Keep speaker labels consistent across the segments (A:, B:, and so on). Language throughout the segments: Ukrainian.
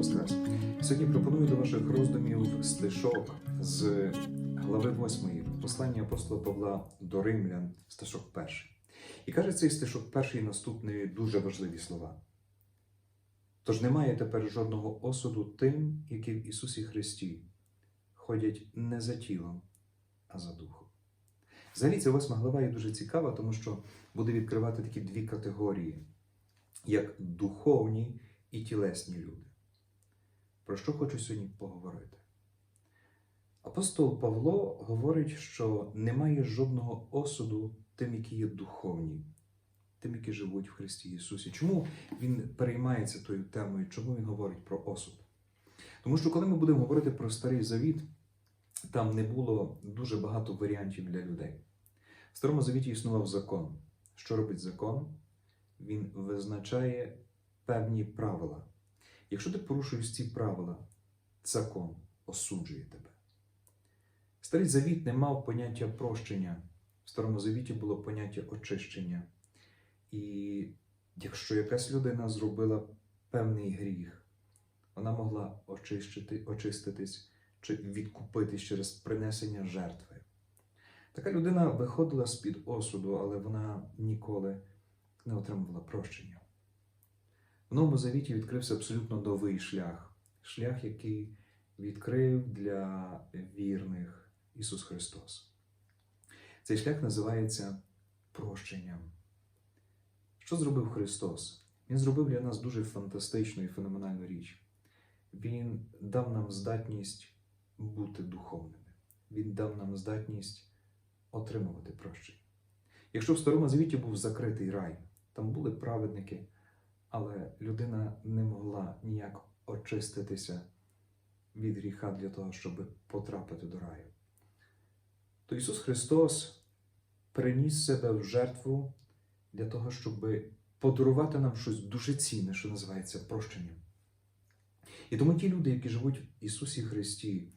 A: Воскрес! Сьогодні пропоную до ваших роздумів стишок з глави 8 послання апостола Павла до Римлян, стишок 1. І каже цей стишок перший наступні дуже важливі слова. Тож немає тепер жодного осуду тим, які в Ісусі Христі ходять не за тілом, а за духом. Взагалі, ця восьма глава є дуже цікава, тому що буде відкривати такі дві категорії, як духовні і тілесні люди. Про що хочу сьогодні поговорити? Апостол Павло говорить, що немає жодного осуду тим, які є духовні, тим, які живуть в Христі Ісусі. Чому він переймається тою темою? Чому він говорить про осуд? Тому що коли ми будемо говорити про старий завіт, там не було дуже багато варіантів для людей. В Старому Завіті існував закон. Що робить закон? Він визначає певні правила. Якщо ти порушуєш ці правила, закон осуджує тебе. Старий Завіт не мав поняття прощення. В Старому Завіті було поняття очищення. І якщо якась людина зробила певний гріх, вона могла очистити, очиститись чи відкупитись через принесення жертви. Така людина виходила з-під осуду, але вона ніколи не отримувала прощення. В Новому Завіті відкрився абсолютно новий шлях, шлях, який відкрив для вірних Ісус Христос. Цей шлях називається прощенням. Що зробив Христос? Він зробив для нас дуже фантастичну і феноменальну річ. Він дав нам здатність бути духовними. Він дав нам здатність отримувати прощення. Якщо в Старому Завіті був закритий рай, там були праведники, але людина не могла ніяк очиститися від гріха для того, щоб потрапити до раю. То Ісус Христос приніс себе в жертву для того, щоб подарувати нам щось дуже цінне, що називається прощенням. І тому ті люди, які живуть в Ісусі Христі,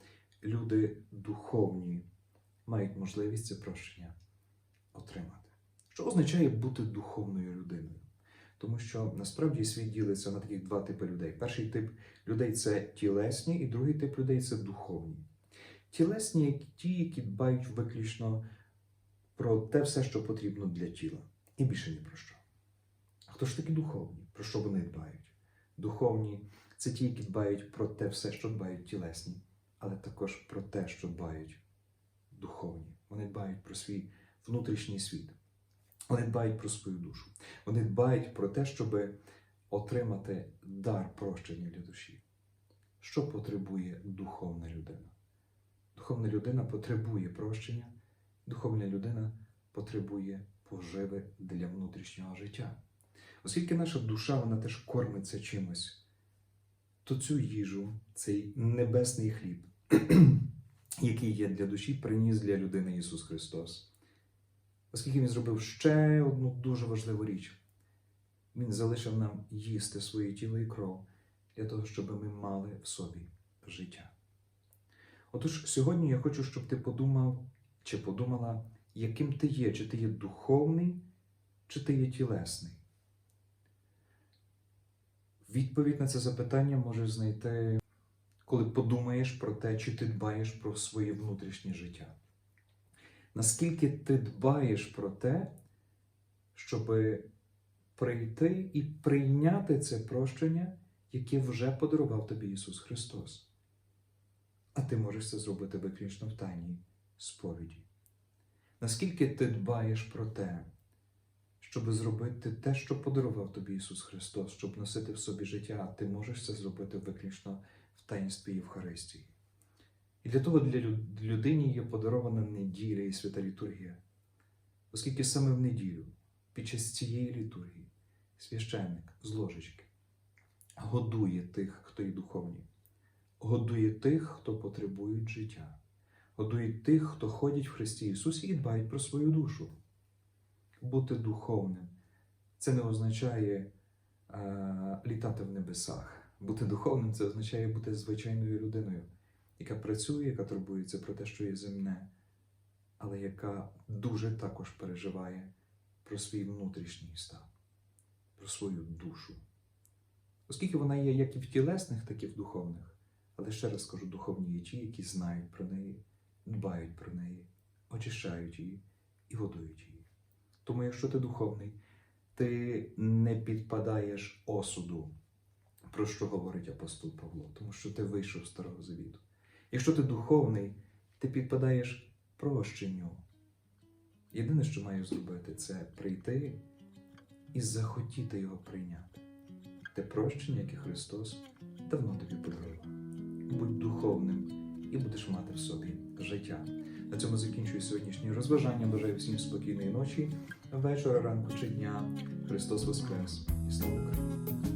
A: люди духовні, мають можливість це прощення отримати. Що означає бути духовною людиною? Тому що насправді світ ділиться на таких два типи людей. Перший тип людей це тілесні, і другий тип людей це духовні. Тілесні ті, які дбають виключно про те все, що потрібно для тіла, і більше ні про що. А хто ж такі духовні? Про що вони дбають? Духовні це ті, які дбають про те все, що дбають тілесні, але також про те, що дбають духовні. Вони дбають про свій внутрішній світ. Вони дбають про свою душу. Вони дбають про те, щоб отримати дар прощення для душі. Що потребує духовна людина? Духовна людина потребує прощення, духовна людина потребує поживи для внутрішнього життя. Оскільки наша душа вона теж кормиться чимось, то цю їжу, цей небесний хліб, який є для душі, приніс для людини Ісус Христос. Оскільки Він зробив ще одну дуже важливу річ. Він залишив нам їсти своє тіло і кров для того, щоб ми мали в собі життя. Отож, сьогодні я хочу, щоб ти подумав чи подумала, яким ти є, чи ти є духовний, чи ти є тілесний. Відповідь на це запитання можеш знайти, коли подумаєш про те, чи ти дбаєш про своє внутрішнє життя. Наскільки ти дбаєш про те, щоб прийти і прийняти це прощення, яке вже подарував тобі Ісус Христос. А ти можеш це зробити виключно в тайній сповіді. Наскільки ти дбаєш про те, щоб зробити те, що подарував тобі Ісус Христос, щоб носити в собі життя, ти можеш це зробити виключно в таїнстві Євхаристії. І для того для людині є подарована неділя і свята літургія, оскільки саме в неділю, під час цієї літургії, священник з ложечки годує тих, хто є духовні, годує тих, хто потребують життя, годує тих, хто ходять в Христі Ісусі і дбають про свою душу. Бути духовним це не означає е, літати в небесах. Бути духовним це означає бути звичайною людиною яка працює, яка турбується про те, що є земне, але яка дуже також переживає про свій внутрішній стан, про свою душу. Оскільки вона є як і в тілесних, так і в духовних. Але ще раз скажу, духовні є ті, які знають про неї, дбають про неї, очищають її і годують її. Тому, якщо ти духовний, ти не підпадаєш осуду, про що говорить апостол Павло, тому що ти вийшов з Старого Завіту. Якщо ти духовний, ти підпадаєш прощенню. Єдине, що маєш зробити, це прийти і захотіти його прийняти. Те прощення, яке Христос давно тобі подарував. Будь духовним і будеш мати в собі життя. На цьому закінчую сьогоднішнє розважання. Бажаю всім спокійної ночі, вечора, ранку чи дня. Христос Воскрес і слава Україні!